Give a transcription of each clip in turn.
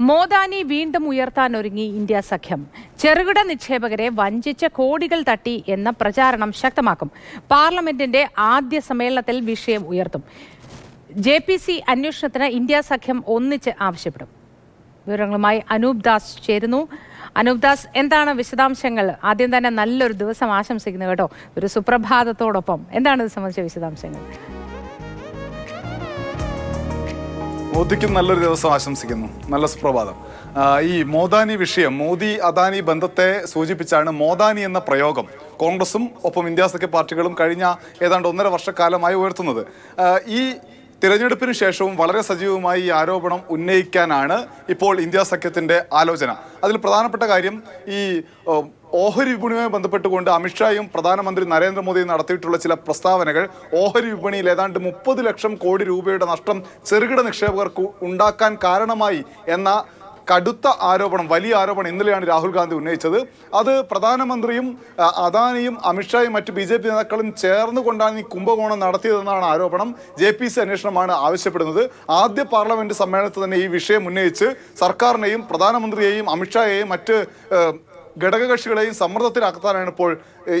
മോദാനി വീണ്ടും ഉയർത്താനൊരുങ്ങി ഇന്ത്യ സഖ്യം. ചെറുകിട നിക്ഷേപകരെ വഞ്ചിച്ച കോടികൾ തട്ടി എന്ന പ്രചാരണം ശക്തമാക്കും. പാർലമെന്റിന്റെ ആദ്യ സമ്മേളനത്തിൽ വിഷയം ഉയർത്തും. ജെ പി സി അന്വേഷണത്തിന് ഇന്ത്യ സഖ്യം ഒന്നിച്ച് ആവശ്യപ്പെടും. വിവരങ്ങളുമായി അനൂപ് ദാസ് ചേരുന്നു. അനൂപ് ദാസ് എന്താണ് വിശദാംശങ്ങൾ? ആദ്യം തന്നെ നല്ലൊരു ദിവസം ആശംസിക്കുന്നു കേട്ടോ. ഒരു സുപ്രഭാതത്തോടൊപ്പം. എന്താണ് ഇത് സംബന്ധിച്ച വിശദാംശങ്ങൾ? മോദിക്കും നല്ലൊരു ദിവസം ആശംസിക്കുന്നു. നല്ല സുപ്രഭാതം. ഈ മോദാനി വിഷയം മോദി അദാനി ബന്ധത്തെ സൂചിപ്പിച്ചാണ് മോദാനി എന്ന പ്രയോഗം കോൺഗ്രസും ഒപ്പം ഇന്ത്യ സഖ്യ പാർട്ടികളും കഴിഞ്ഞ ഏതാണ്ട് ഒന്നര വർഷക്കാലമായി ഉയർത്തുന്നത്. ഈ തിരഞ്ഞെടുപ്പിന് ശേഷവും വളരെ സജീവമായി ഈ ആരോപണം ഉന്നയിക്കാനാണ് ഇപ്പോൾ ഇന്ത്യ സഖ്യത്തിന്റെ ആലോചന. അതിൽ പ്രധാനപ്പെട്ട കാര്യം ഈ ഓഹരി വിപണിയുമായി ബന്ധപ്പെട്ടുകൊണ്ട് അമിത്ഷായും പ്രധാനമന്ത്രി നരേന്ദ്രമോദിയും നടത്തിയിട്ടുള്ള ചില പ്രസ്താവനകൾ ഓഹരി വിപണിയിൽ ഏതാണ്ട് മുപ്പത് ലക്ഷം കോടി രൂപയുടെ നഷ്ടം ചെറുകിട നിക്ഷേപകർക്ക് ഉണ്ടാക്കാൻ കാരണമായി എന്ന കടുത്ത ആരോപണം വലിയ ആരോപണം ഇന്നലെയാണ് രാഹുൽ ഗാന്ധി ഉന്നയിച്ചത്. അത് പ്രധാനമന്ത്രിയും അദാനിയും അമിത്ഷായും മറ്റ് ബി ജെ പി നേതാക്കളും ചേർന്നുകൊണ്ടാണ് ഈ കുംഭകോണം നടത്തിയതെന്നാണ് ആരോപണം. ജെ പി സി അന്വേഷണമാണ് ആവശ്യപ്പെടുന്നത്. ആദ്യ പാർലമെന്റ് സമ്മേളനത്തിൽ തന്നെ ഈ വിഷയം ഉന്നയിച്ച് സർക്കാരിനെയും പ്രധാനമന്ത്രിയെയും അമിത്ഷായെയും മറ്റ് ഘടകകക്ഷികളെയും സമ്മർദ്ദത്തിലാക്കാനാണ് ഇപ്പോൾ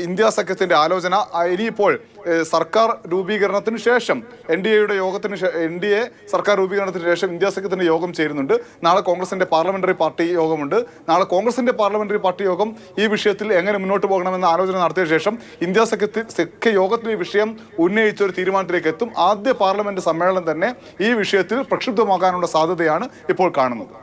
ഇന്ത്യ സഖ്യത്തിന്റെ ആലോചന. ഇനിയിപ്പോൾ സർക്കാർ രൂപീകരണത്തിന് ശേഷം എൻ ഡി എയുടെ യോഗത്തിന് എൻ ഡി എ സർക്കാർ രൂപീകരണത്തിന് ശേഷം ഇന്ത്യ സഖ്യത്തിന്റെ യോഗം ചേരുന്നുണ്ട്. നാളെ കോൺഗ്രസിന്റെ പാർലമെന്ററി പാർട്ടി യോഗമുണ്ട്. നാളെ കോൺഗ്രസിന്റെ പാർലമെന്ററി പാർട്ടി യോഗം ഈ വിഷയത്തിൽ എങ്ങനെ മുന്നോട്ട് പോകണമെന്ന ആലോചന നടത്തിയ ശേഷം ഇന്ത്യ സഖ്യത്തിൽ സഖ്യ യോഗത്തിൽ ഈ വിഷയം ഉന്നയിച്ച ഒരു തീരുമാനത്തിലേക്ക് എത്തും. ആദ്യ പാർലമെന്റ് സമ്മേളനം തന്നെ ഈ വിഷയത്തിൽ പ്രക്ഷുബ്ധമാകാനുള്ള സാധ്യതയാണ് ഇപ്പോൾ കാണുന്നത്.